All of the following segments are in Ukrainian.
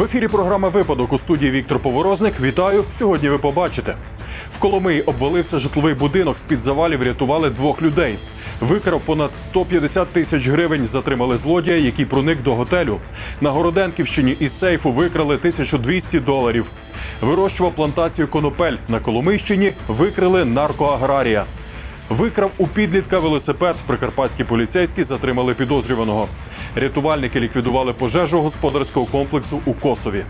В ефірі програма Випадок у студії Віктор Поворозник. Вітаю! Сьогодні ви побачите. В Коломиї обвалився житловий будинок. З під завалів рятували двох людей. Викрав понад 150 тисяч гривень. Затримали злодія, який проник до готелю. На Городенківщині із сейфу викрали 1200 доларів. Вирощував плантацію конопель. На Коломийщині викрили наркоаграрія. Викрав у підлітка велосипед. Прикарпатські поліцейські затримали підозрюваного. Рятувальники ліквідували пожежу господарського комплексу у Косові.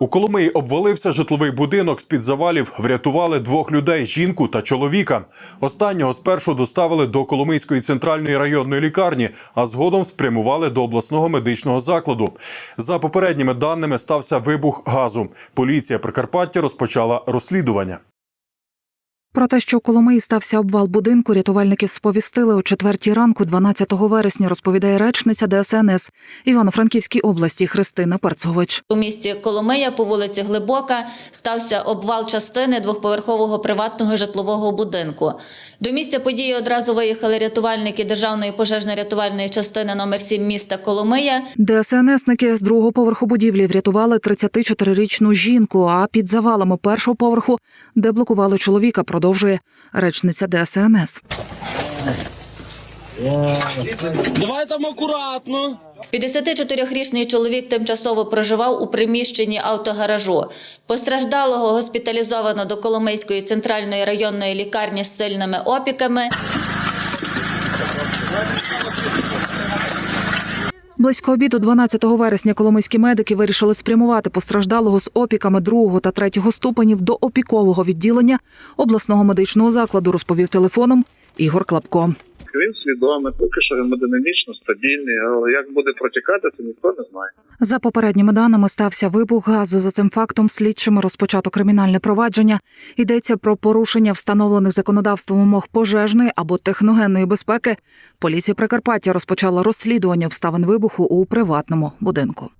У Коломиї обвалився житловий будинок. З під завалів врятували двох людей: жінку та чоловіка. Останнього спершу доставили до Коломийської центральної районної лікарні, а згодом спрямували до обласного медичного закладу. За попередніми даними стався вибух газу. Поліція Прикарпаття розпочала розслідування. Про те, що у Коломиї стався обвал будинку, рятувальників сповістили о четвертій ранку, 12 вересня, розповідає речниця ДСНС Івано-Франківській області Христина Перцович. У місті Коломия по вулиці Глибока стався обвал частини двохповерхового приватного житлового будинку. До місця події одразу виїхали рятувальники Державної пожежно-рятувальної частини номер 7 міста Коломия. ДСНСники з другого поверху будівлі врятували 34-річну жінку. А під завалами першого поверху, де блокували чоловіка, продовжує речниця ДСНС. Давай там акуратно. 54-річний чоловік тимчасово проживав у приміщенні автогаражу. Постраждалого госпіталізовано до Коломийської центральної районної лікарні з сильними опіками. Близько обіду 12 вересня коломийські медики вирішили спрямувати постраждалого з опіками другого та третього ступенів до опікового відділення обласного медичного закладу, розповів телефоном Ігор Клапко. Він свідомий, поки що гемодинамічно стабільний, але як буде протікати, це ніхто не знає. За попередніми даними стався вибух газу. За цим фактом слідчими розпочато кримінальне провадження. Йдеться про порушення встановлених законодавством умов пожежної або техногенної безпеки. Поліція Прикарпаття розпочала розслідування обставин вибуху у приватному будинку.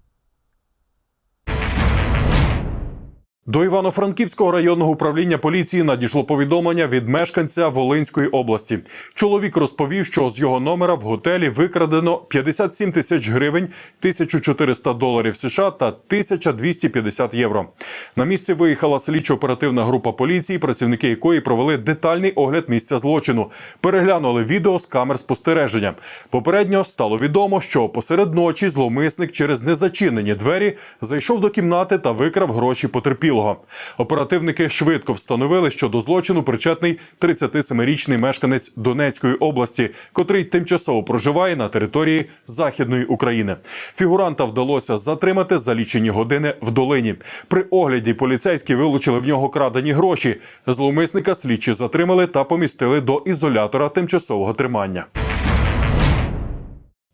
До Івано-Франківського районного управління поліції надійшло повідомлення від мешканця Волинської області. Чоловік розповів, що з його номера в готелі викрадено 57 тисяч гривень, 1400 доларів США та 1250 євро. На місці виїхала слідчо-оперативна група поліції, працівники якої провели детальний огляд місця злочину, переглянули відео з камер спостереження. Попередньо стало відомо, що посеред ночі зловмисник через незачинені двері зайшов до кімнати та викрав гроші потерпілого. Оперативники швидко встановили, що до злочину причетний 37-річний мешканець Донецької області, котрий тимчасово проживає на території Західної України. Фігуранта вдалося затримати за лічені години в долині. При огляді поліцейські вилучили в нього крадені гроші. Зловмисника слідчі затримали та помістили до ізолятора тимчасового тримання.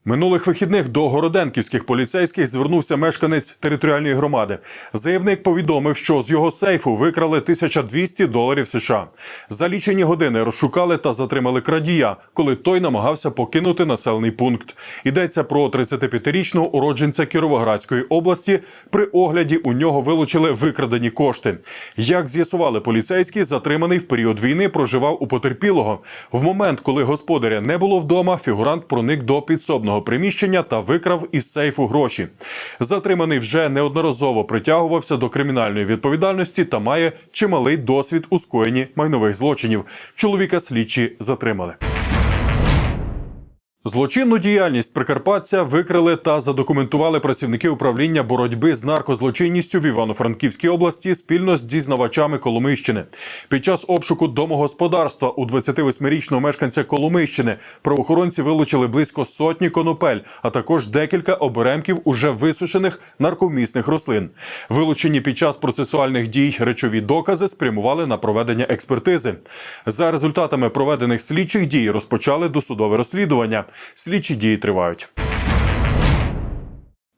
Минулих вихідних до городенківських поліцейських звернувся мешканець територіальної громади. Заявник повідомив, що з його сейфу викрали 1200 доларів США. За лічені години розшукали та затримали крадія, коли той намагався покинути населений пункт. Йдеться про 35-річного уродженця Кіровоградської області. При огляді у нього вилучили викрадені кошти. Як з'ясували поліцейські, затриманий в період війни проживав у потерпілого. В момент, коли господаря не було вдома, фігурант проник до підсобного приміщення та викрав із сейфу гроші. Затриманий вже неодноразово притягувався до кримінальної відповідальності та має чималий досвід у скоєнні майнових злочинів. Чоловіка слідчі затримали. Злочинну діяльність прикарпатця викрили та задокументували працівники управління боротьби з наркозлочинністю в Івано-Франківській області спільно з дізнавачами Коломийщини. Під час обшуку домогосподарства у 28-річного мешканця Коломийщини правоохоронці вилучили близько сотні конопель, а також декілька оберемків уже висушених наркомісних рослин. Вилучені під час процесуальних дій речові докази спрямували на проведення експертизи. За результатами проведених слідчих дій розпочали досудове розслідування. Слідчі дії тривають.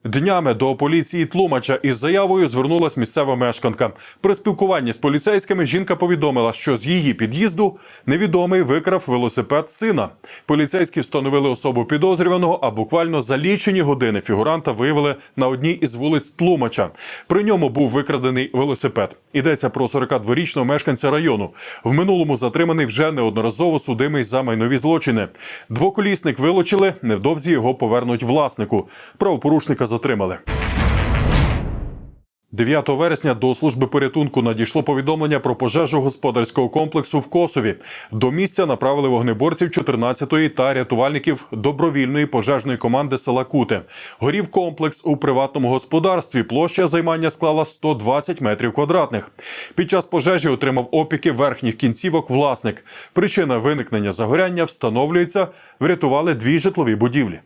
Днями до поліції Тлумача із заявою звернулась місцева мешканка. При спілкуванні з поліцейськими жінка повідомила, що з її під'їзду невідомий викрав велосипед сина. Поліцейські встановили особу підозрюваного, а буквально за лічені години фігуранта виявили на одній із вулиць Тлумача. При ньому був викрадений велосипед. Йдеться про 42-річного мешканця району. В минулому затриманий вже неодноразово судимий за майнові злочини. Двоколісник вилучили, невдовзі його повернуть власнику. Правопорушника затримали. 9 вересня до служби порятунку надійшло повідомлення про пожежу господарського комплексу в Косові. До місця направили вогнеборців 14-ї та рятувальників добровільної пожежної команди села Куте. Горів комплекс у приватному господарстві. Площа займання склала 120 метрів квадратних. Під час пожежі отримав опіки верхніх кінцівок власник. Причина виникнення загоряння встановлюється. Врятували дві житлові будівлі.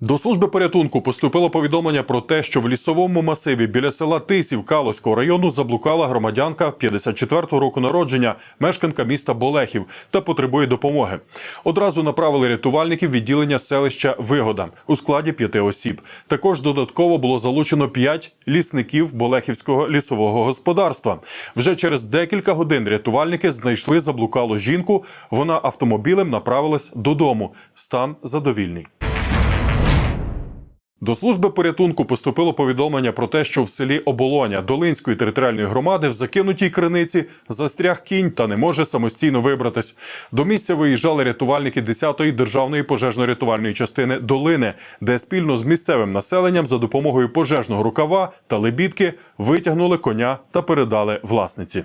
До служби порятунку поступило повідомлення про те, що в лісовому масиві біля села Тисів Калоського району заблукала громадянка 54-го року народження, мешканка міста Болехів та потребує допомоги. Одразу направили рятувальників відділення селища Вигода у складі п'яти осіб. Також додатково було залучено п'ять лісників Болехівського лісового господарства. Вже через декілька годин рятувальники знайшли заблукалу жінку. Вона автомобілем направилась додому. Стан задовільний. До служби порятунку поступило повідомлення про те, що в селі Оболоня Долинської територіальної громади в закинутій криниці застряг кінь та не може самостійно вибратись. До місця виїжджали рятувальники 10-ї державної пожежно-рятувальної частини Долини, де спільно з місцевим населенням за допомогою пожежного рукава та лебідки витягнули коня та передали власниці.